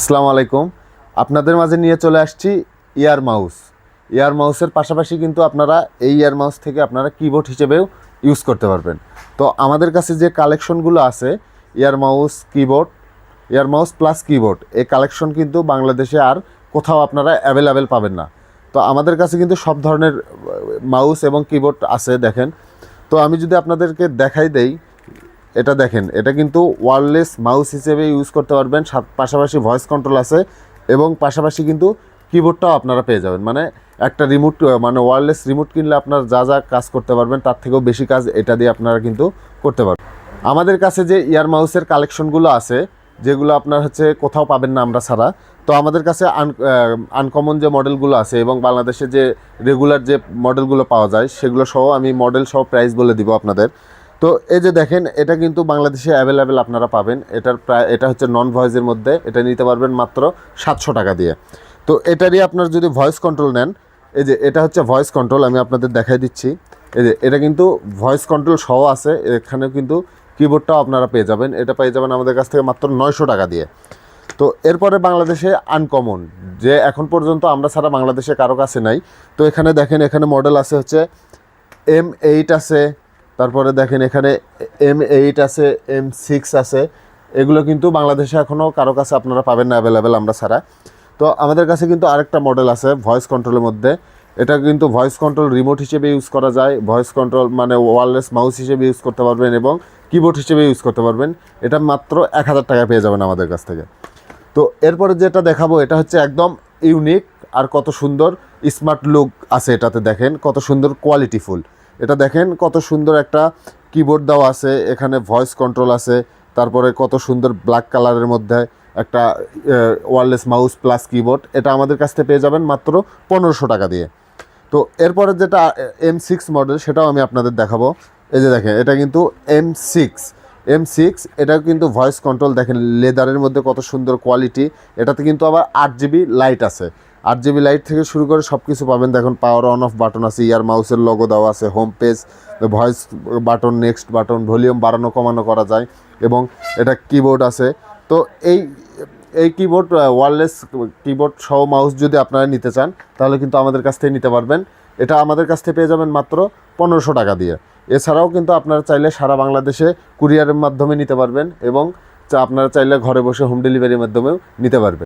আসসালামু আলাইকুম। আপনাদের মাঝে নিয়ে চলে আসছি ইয়ার মাউস। ইয়ার মাউসের পাশাপাশি কিন্তু আপনারা এই ইয়ার মাউস থেকে আপনারা কিবোর্ড হিসেবেও ইউজ করতে পারবেন। তো আমাদের কাছে যে কালেকশনগুলো আছে, ear mouse keyboard ear mouse plus keyboard এই কালেকশন কিন্তু বাংলাদেশে আর কোথাও আপনারা অ্যাভেলেবেল পাবেন না। তো আমাদের কাছে কিন্তু সব ধরনের মাউস এবং কিবোর্ড আছে, দেখেন। তো আমি যদি আপনাদেরকে দেখাই দেই এটা দেখেন, এটা কিন্তু ওয়ারলেস মাউস হিসেবে ইউজ করতে পারবেন। পাশাপাশি ভয়েস কন্ট্রোল আছে এবং পাশাপাশি কিন্তু কিবোর্ডটাও আপনারা পেয়ে যাবেন। মানে একটা রিমোট মানে ওয়ারলেস রিমোট কিনলে আপনার যা যা কাজ করতে পারবেন, তার থেকেও বেশি কাজ এটা দিয়ে আপনারা কিন্তু করতে পারবেন। আমাদের কাছে যে ইয়ার মাউসের কালেকশনগুলো আছে, যেগুলো আপনার হচ্ছে কোথাও পাবেন না আমরা ছাড়া, তো আমাদের কাছে আন আনকমন যে মডেলগুলো আছে এবং বাংলাদেশে যে রেগুলার যে মডেলগুলো পাওয়া যায়, সেগুলো সহ আমি মডেল সহ প্রাইস বলে দিব আপনাদের। তো এই যে দেখেন, এটা কিন্তু বাংলাদেশে অ্যাভেলেবেল আপনারা পাবেন। এটার প্রায়, এটা হচ্ছে নন ভয়েসের মধ্যে, এটা নিতে পারবেন মাত্র সাতশো টাকা দিয়ে। তো এটারই আপনার যদি ভয়েস কন্ট্রোল নেন, এই যে এটা হচ্ছে ভয়েস কন্ট্রোল আমি আপনাদের দেখাই দিচ্ছি। এই যে এটা কিন্তু ভয়েস কন্ট্রোল সহ আছে, এখানেও কিন্তু কিবোর্ডটাও আপনারা পেয়ে যাবেন। এটা পেয়ে যাবেন আমাদের কাছ থেকে মাত্র নয়শো টাকা দিয়ে। তো এরপরে বাংলাদেশে আনকমন যে এখন পর্যন্ত আমরা ছাড়া বাংলাদেশে কারও কাছে নাই। তো এখানে দেখেন, এখানে মডেল আছে হচ্ছে এম এইট আছে তারপরে দেখেন এখানে এম এইট আছে এম সিক্স আছে। এগুলো কিন্তু বাংলাদেশে এখনও কারও কাছে আপনারা পাবেন না অ্যাভেলেবেল আমরা ছাড়া। তো আমাদের কাছে কিন্তু আরেকটা মডেল আছে ভয়েস কন্ট্রোলের মধ্যে। এটা কিন্তু ভয়েস কন্ট্রোল রিমোট হিসেবে ইউজ করা যায়। ভয়েস কন্ট্রোল মানে ওয়ারলেস মাউস হিসেবে ইউজ করতে পারবেন এবং কিবোর্ড হিসেবে ইউজ করতে পারবেন। এটা মাত্র এক হাজার টাকা পেয়ে যাবেন আমাদের কাছ থেকে। তো এরপরে যেটা দেখাবো, এটা হচ্ছে একদম ইউনিক আর কত সুন্দর স্মার্ট লুক আছে এটাতে দেখেন। কত সুন্দর কোয়ালিটিফুল এটা দেখেন কত সুন্দর একটা কিবোর্ড দেওয়া আছে, এখানে ভয়েস কন্ট্রোল আছে, তারপরে কত সুন্দর ব্ল্যাক কালারের মধ্যে একটা ওয়ারলেস মাউস প্লাস কিবোর্ড এটা আমাদের কাছ থেকে পেয়ে যাবেন মাত্র পনেরোশো টাকা দিয়ে। তো এরপরে যেটা এম সিক্স মডেল সেটাও আমি আপনাদের দেখাবো। এই যে দেখেন, এটা কিন্তু এম সিক্স এম সিক্স এটা কিন্তু ভয়েস কন্ট্রোল দেখেন লেদারের মধ্যে কত সুন্দর কোয়ালিটি এটাতে কিন্তু আবার আট জিবি লাইট আছে। আট জিবি লাইট থেকে শুরু করে সব কিছু পাবেন। দেখুন পাওয়ার অন অফ বাটন আছে ইয়ার মাউসের লগো দেওয়া আছে home page voice button next button volume বাড়ানো কমানো করা যায় এবং এটা কিবোর্ড আছে। তো এই এই কিবোর্ড ওয়ারলেস কিবোর্ড সহ মাউস যদি আপনারা নিতে চান, তাহলে কিন্তু আমাদের কাছ থেকে নিতে পারবেন। এটা আমাদের কাছ থেকে পেয়ে যাবেন মাত্র পনেরোশো টাকা দিয়ে। এছাড়াও কিন্তু আপনারা চাইলে সারা বাংলাদেশে কুরিয়ারের মাধ্যমে নিতে পারবেন এবং আপনারা চাইলে ঘরে বসে হোম ডেলিভারির মাধ্যমেও নিতে পারবেন।